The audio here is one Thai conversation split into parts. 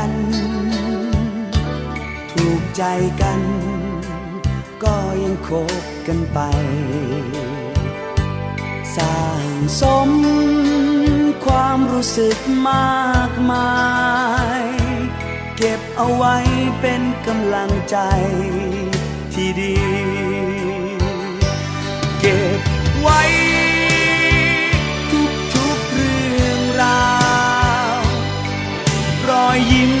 น ใจกัน ก็ยังคบกันไป สร้างสมความรู้สึกมากมาย เก็บเอาไว้เป็นกำลังใจที่ดี เก็บไว้ทุกทุกๆเรื่องราว รอยยิ้ม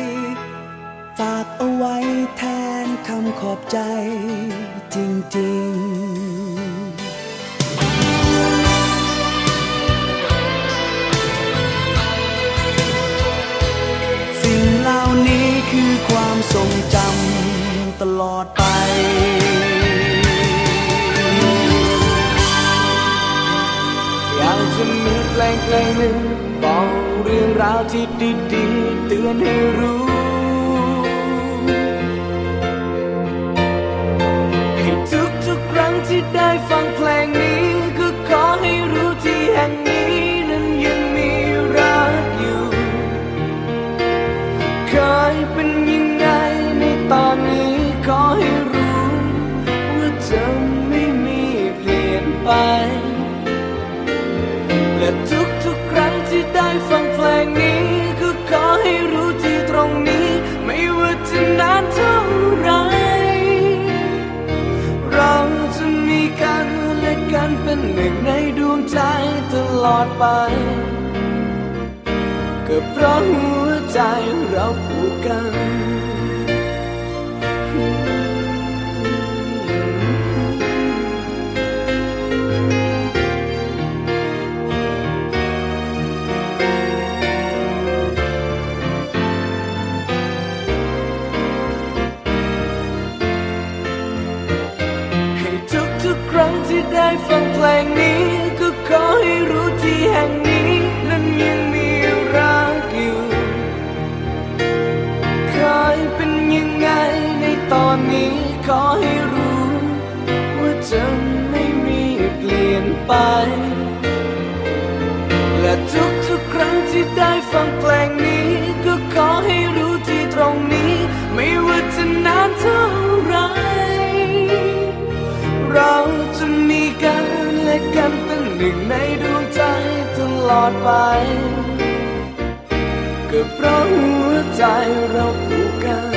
ขอบใจจริงๆสิ่งเหล่านี้คือความทรงจำตลอดไป อยากจะมีเพลงเพลงหนึ่งบอกเรื่องราวที่ดีๆเตือนให้รู้ ที่ได้ฟังเพลงนี้ ไป ก็เพราะหัวใจเราผูกกันให้ทุกทุกๆครั้งที่ได้ฟังเพลงนี้ หนึ่งในดวงใจตลอดไป ก็เพราะหัวใจเราผูกกัน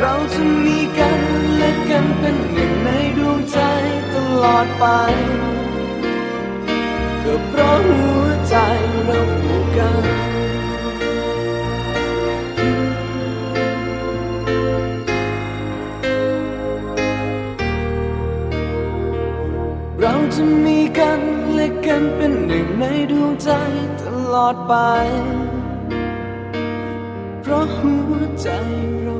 เราจะมีกันและกันเป็นหนึ่งในดวงใจตลอดไป ก็เพราะหัวใจเราผูกกัน เราจะมีกันและกันเป็นหนึ่งในดวงใจตลอดไป เพราะหัวใจเรา